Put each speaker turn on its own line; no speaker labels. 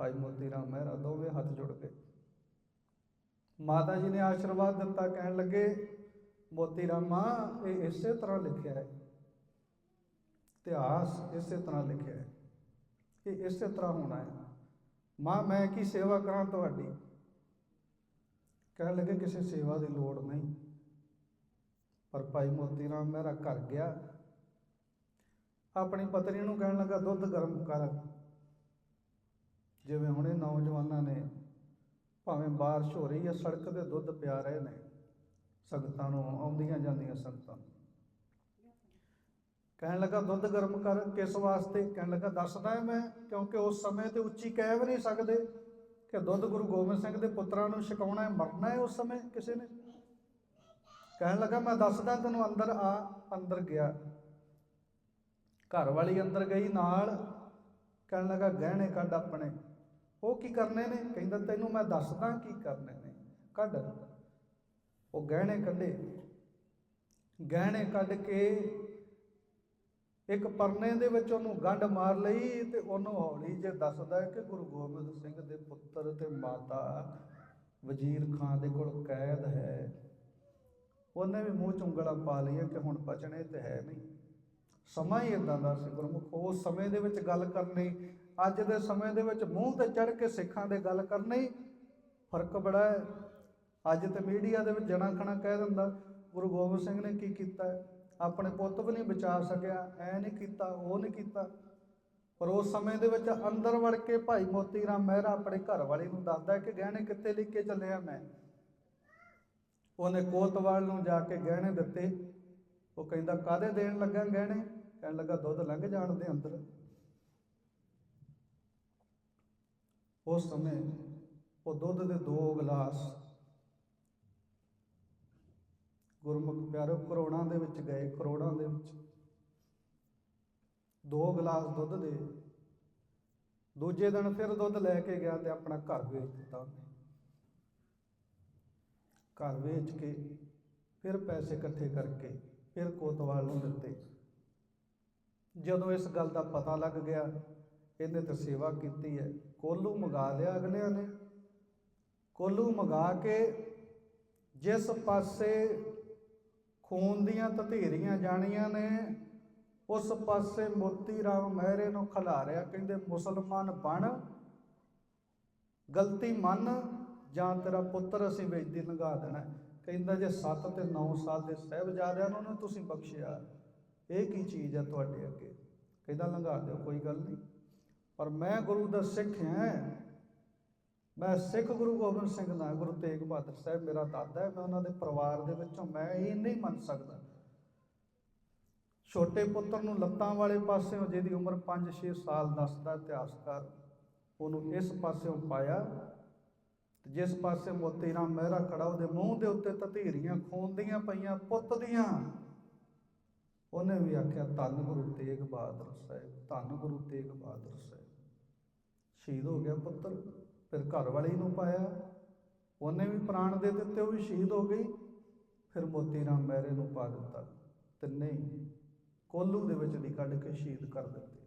ਭਾਈ ਮੋਤੀ ਰਾਮ ਮਹਿਰਾ, ਦੋਵੇਂ ਹੱਥ ਜੁੜ ਗਏ ਮਾਤਾ ਜੀ ਨੇ ਆਸ਼ੀਰਵਾਦ ਦਿੱਤਾ, ਕਹਿਣ ਲੱਗੇ, ਮੋਤੀ ਰਾਮਾ, ਇਹ ਇਸੇ ਤਰ੍ਹਾਂ ਲਿਖਿਆ ਹੈ। ਇਤਿਹਾਸ ਇਸੇ ਤਰ੍ਹਾਂ ਲਿਖਿਆ ਹੈ। ਇਹ ਇਸੇ ਤਰ੍ਹਾਂ ਹੋਣਾ ਹੈ। ਮਾਂ, ਮੈਂ ਕੀ ਸੇਵਾ ਕਰਾਂ ਤੁਹਾਡੀ? ਕਹਿਣ ਲੱਗੇ, ਕਿਸੇ ਸੇਵਾ ਦੀ ਲੋੜ ਨਹੀਂ। ਪਰ ਭਾਈ ਮੋਤੀ ਰਾਮ ਮੇਰਾ ਘਰ ਗਿਆ। ਆਪਣੀ ਪਤਨੀ ਨੂੰ ਕਹਿਣ ਲੱਗਾ, ਦੁੱਧ ਗਰਮ ਕਰ। ਜਿਵੇਂ ਹੁਣੇ ਨੌਜਵਾਨਾਂ ਨੇ ਭਾਵੇਂ ਬਾਰਿਸ਼ ਹੋ ਰਹੀ ਹੈ, ਸੜਕ ਤੇ ਦੁੱਧ ਪਿਆ ਰਹੇ ਨੇ, ਸੰਗਤਾਂ ਨੂੰ ਆਉਂਦੀਆਂ ਜਾਂਦੀਆਂ ਸੰਗਤਾਂ। ਕਹਿਣ ਲੱਗਾ, ਦੁੱਧ ਗਰਮ ਕਰ, ਕਿਸ ਵਾਸਤੇ? ਕਹਿਣ ਲੱਗਾ, ਦੱਸਦਾ ਹੈ ਮੈਂ, ਕਿਉਂਕਿ ਉਸ ਸਮੇਂ ਤੇ ਉੱਚੀ ਕਹਿ ਵੀ ਨਹੀਂ ਸਕਦੇ ਕਿ ਦੁੱਧ ਗੁਰੂ ਗੋਬਿੰਦ ਸਿੰਘ ਦੇ ਪੁੱਤਰਾਂ ਨੂੰ ਛਕਾਉਣਾ ਹੈ ਮਰਨਾ ਹੈ ਉਸ ਸਮੇਂ ਕਿਸੇ ਨੇ? ਕਹਿਣ ਲੱਗਾ, ਮੈਂ ਦੱਸਦਾ ਤੈਨੂੰ, ਅੰਦਰ ਆ, ਅੰਦਰ ਗਿਆ। ਘਰ ਵਾਲੀ ਅੰਦਰ ਗਈ ਨਾਲ। ਕਹਿਣ ਲੱਗਾ, ਗਹਿਣੇ ਕੱਢ ਆਪਣੇ। ਉਹ ਕੀ ਕਰਨੇ ਨੇ? ਕਹਿੰਦਾ ਤੈਨੂੰ ਮੈਂ ਦੱਸਦਾ ਕੀ ਕਰਨੇ ਨੇ। ਕੱਢ। ਉਹ ਗਹਿਣੇ ਕੱਢੇ। ਗਹਿਣੇ ਕੱਢ ਕੇ ਇੱਕ ਪਰਨੇ ਦੇ ਵਿੱਚ ਉਹਨੂੰ ਗੰਢ ਮਾਰ ਲਈ ਤੇ ਉਹਨੂੰ ਹੌਲੀ ਜੇ ਦੱਸਦਾ ਕਿ ਗੁਰੂ ਗੋਬਿੰਦ ਸਿੰਘ ਦੇ ਪੁੱਤਰ ਤੇ ਮਾਤਾ ਵਜ਼ੀਰ ਖਾਨ ਦੇ ਕੋਲ ਕੈਦ ਹੈ। ਉਹਨੇ ਵੀ ਮੂੰਹ ਚ ਉਂਗਲਾਂ ਪਾ ਲਈਆਂ ਕਿ ਹੁਣ ਬਚਣੇ ਤੇ ਹੈ ਨਹੀਂ। ਸਮਾਂ ਹੀ ਇਦਾਂ ਦਾ ਸੀ ਗੁਰਮੁਖ। ਉਸ ਸਮੇਂ ਦੇ ਵਿੱਚ ਗੱਲ ਕਰਨੀ ਅੱਜ ਦੇ ਸਮੇਂ ਦੇ ਵਿੱਚ ਮੂੰਹ ਤੇ ਚੜ ਕੇ ਸਿੱਖਾਂ ਦੇ ਗੱਲ ਕਰਨੀ ਫ਼ਰਕ ਬੜਾ ਹੈ। ਅੱਜ ਤੇ ਮੀਡੀਆ ਦੇ ਵਿੱਚ ਜਣਾ ਖਣਾ ਕਹਿ ਦਿੰਦਾ, ਗੁਰੂ ਗੋਬਿੰਦ ਸਿੰਘ ਨੇ ਕੀ ਕੀਤਾ? ਆਪਣੇ ਪੁੱਤ ਵੀ ਨਹੀਂ ਬਚਾ ਸਕਿਆ, ਐ ਨਹੀਂ ਕੀਤਾ, ਉਹ ਨਹੀਂ ਕੀਤਾ। ਪਰ ਉਸ ਸਮੇਂ ਦੇ ਵਿੱਚ ਅੰਦਰ ਵੜ ਕੇ ਭਾਈ ਮੋਤੀ ਰਾਮ ਮਹਿਰਾ ਆਪਣੇ ਘਰ ਵਾਲੇ ਨੂੰ ਦੱਸਦਾ ਕਿ ਗਹਿਣੇ ਕਿੱਥੇ ਲੈ ਕੇ ਚੱਲਿਆ ਮੈਂ? ਉਹਨੇ ਕੋਤਵਾਲ ਨੂੰ ਜਾ ਕੇ ਗਹਿਣੇ ਦਿੱਤੇ। ਉਹ ਕਹਿੰਦਾ ਕਾਦੇ ਦੇਣ ਲੱਗਾ ਗਹਿਣੇ? ਕਹਿਣ ਲੱਗਾ, ਦੁੱਧ ਲੰਘ ਜਾਣ ਦੇ ਅੰਦਰ। ਉਸ ਸਮੇਂ ਉਹ ਦੁੱਧ ਦੇ ਦੋ ਗਲਾਸ ਗੁਰਮੁਖ ਪਿਆਰੋ, ਕਰੋੜਾਂ ਦੇ ਵਿੱਚ ਗਏ, ਕਰੋੜਾਂ ਦੇ ਵਿੱਚ। ਦੋ ਗਲਾਸ ਦੁੱਧ ਦੇ। ਦੂਜੇ ਦਿਨ ਫਿਰ ਦੁੱਧ ਲੈ ਕੇ ਗਿਆ ਤੇ ਆਪਣਾ ਘਰ ਵੇਚ ਦਿੱਤਾ ਘਰ ਵੇਚ ਕੇ ਫਿਰ ਪੈਸੇ ਇਕੱਠੇ ਕਰਕੇ ਫਿਰ ਕੋਤਵਾਲ ਨੂੰ ਦਿੱਤੇ। ਜਦੋਂ ਇਸ ਗੱਲ ਦਾ ਪਤਾ ਲੱਗ ਗਿਆ ਇਹਨੇ ਤਾਂ ਸੇਵਾ ਕੀਤੀ ਹੈ। ਕੋਲੂ ਮੰਗਾ ਲਿਆ ਅਗਲਿਆਂ ਨੇ। ਕੋਲੂ ਮੰਗਾ ਕੇ ਜਿਸ ਪਾਸੇ ਖੂਨ ਦੀਆਂ ਤਧੇਰੀਆਂ ਜਾਣੀਆਂ ਨੇ, ਉਸ ਪਾਸੇ ਮੋਤੀ ਰਾਮ ਮਹਿਰੇ ਨੂੰ ਖਿਲਾਰਿਆ। ਕਹਿੰਦੇ, ਮੁਸਲਮਾਨ ਬਣ, ਗਲਤੀ ਮੰਨ, ਜਾਂ ਤੇਰਾ ਪੁੱਤਰ ਅਸੀਂ ਵੇਚਦੀ ਲੰਘਾ ਦੇਣਾ? ਕਹਿੰਦਾ, ਜੇ 7 ਤੇ 9 ਸਾਲ ਦੇ ਸਹਿਬਜ਼ਾਦਿਆਂ ਨੂੰ ਨਾ ਤੁਸੀਂ ਬਖਸ਼ਿਆ, ਇਹ ਕੀ ਚੀਜ਼ ਹੈ ਤੁਹਾਡੇ ਅੱਗੇ? ਕਹਿੰਦਾ, ਲੰਘਾ ਦਿਓ, ਕੋਈ ਗੱਲ ਨਹੀਂ ਪਰ ਮੈਂ ਗੁਰੂ ਦਾ ਸਿੱਖ ਹਾਂ। ਮੈਂ ਸਿੱਖ ਗੁਰੂ ਗੋਬਿੰਦ ਸਿੰਘ ਦਾ, ਗੁਰੂ ਤੇਗ ਬਹਾਦਰ ਸਾਹਿਬ ਮੇਰਾ ਦਾਦਾ ਹੈ। ਮੈਂ ਉਹਨਾਂ ਦੇ ਪਰਿਵਾਰ ਦੇ ਵਿੱਚੋਂ ਮੈਂ ਇਹ ਨਹੀਂ ਮੰਨ ਸਕਦਾ। ਛੋਟੇ ਪੁੱਤਰ ਨੂੰ ਲੱਤਾਂ ਵਾਲੇ ਪਾਸਿਓਂ ਜਿਹਦੀ ਉਮਰ 5-6 ਸਾਲ ਦੱਸਦਾ ਇਤਿਹਾਸਕਾਰ, ਉਹਨੂੰ ਇਸ ਪਾਸਿਓਂ ਪਾਇਆ। ਤੇ ਜਿਸ ਪਾਸੇ ਮੋਤੀ ਰਾਮ ਮਹਿਰਾ ਖੜਾ, ਉਹਦੇ ਮੂੰਹ ਦੇ ਉੱਤੇ ਤਧੀਰੀਆਂ ਖੂਨ ਪਈਆਂ, ਪੁੱਤ ਦੀਆਂ। ਉਹਨੇ ਵੀ ਆਖਿਆ, ਧੰਨ ਗੁਰੂ ਤੇਗ ਬਹਾਦਰ ਸਾਹਿਬ, ਧੰਨ ਗੁਰੂ ਤੇਗ ਬਹਾਦਰ ਸਾਹਿਬ। ਸ਼ਹੀਦ ਹੋ ਗਿਆ ਪੁੱਤਰ, ਫਿਰ ਘਰ ਵਾਲੀ ਨੂੰ ਪਾਇਆ। ਉਹਨੇ ਵੀ ਪ੍ਰਾਣ ਦੇ ਦਿੱਤੇ, ਉਹ ਵੀ ਸ਼ਹੀਦ ਹੋ ਗਈ। ਫਿਰ ਮੋਤੀ ਰਾਮ ਮਹਿਰੇ ਨੂੰ ਪਾ ਦਿੱਤਾ। ਤਿੰਨੇ ਕੋਲੂ ਦੇ ਵਿੱਚ ਦੀ ਕੱਢ ਕੇ ਸ਼ਹੀਦ ਕਰ ਦਿੱਤੇ।